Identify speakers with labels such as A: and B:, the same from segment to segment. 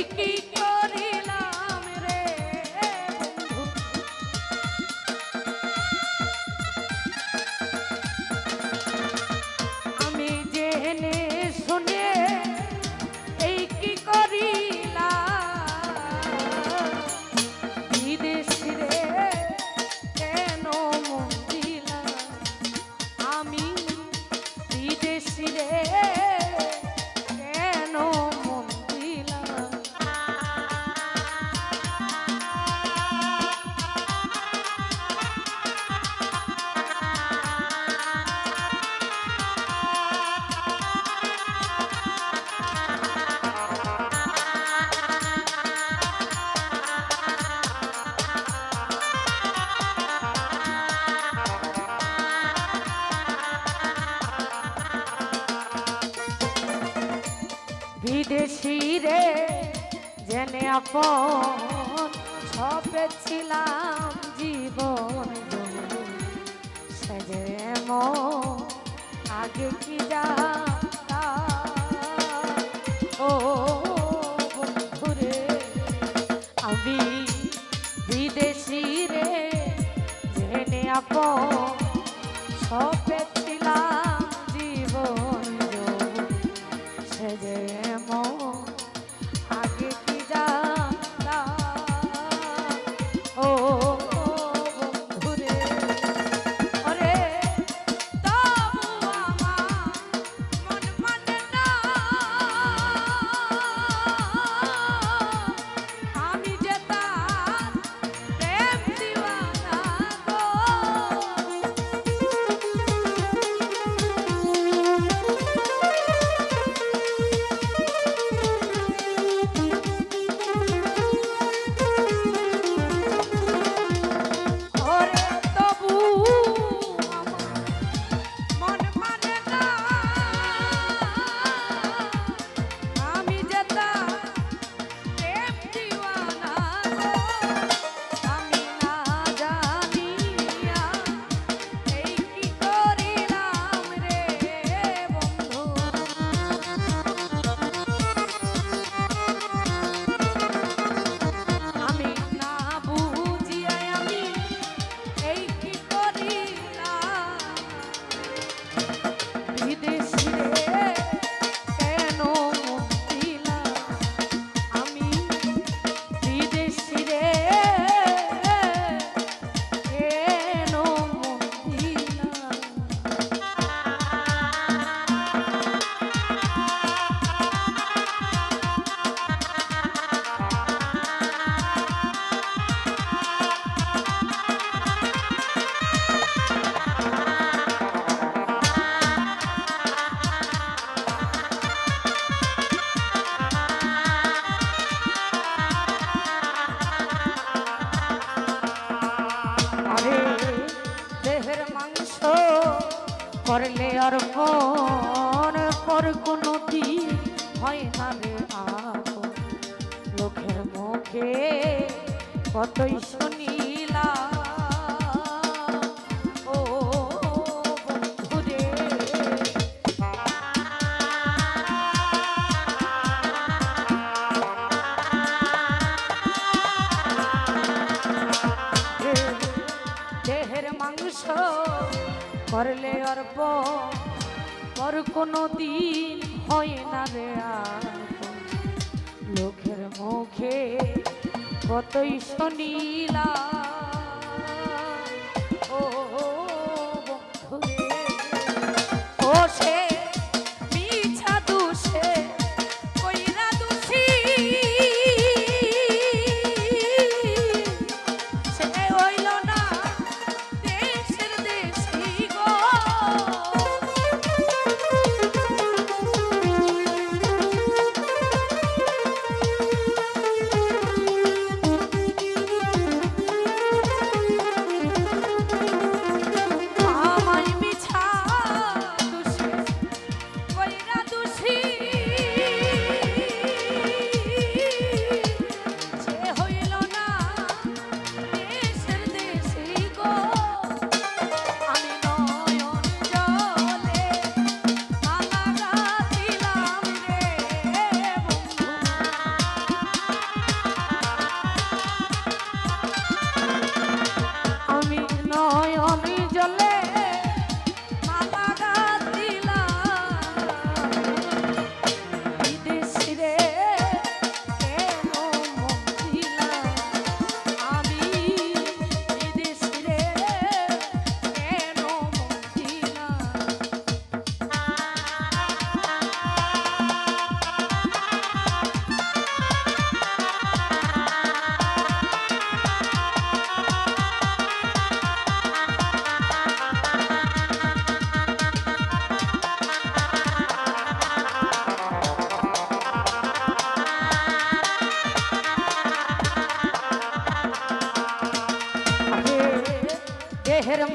A: Hey, hey. বিদেশি রে জেনে আপন সপেছিলাম জীবন। সেজে আগে কি যা হয় আর পর পর কোনো হয় না রে লোকের মুখে কতই শুনিলা পর কোনো দিন হয় না রে লোকের মুখে কতই শুনিলা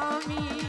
A: আমি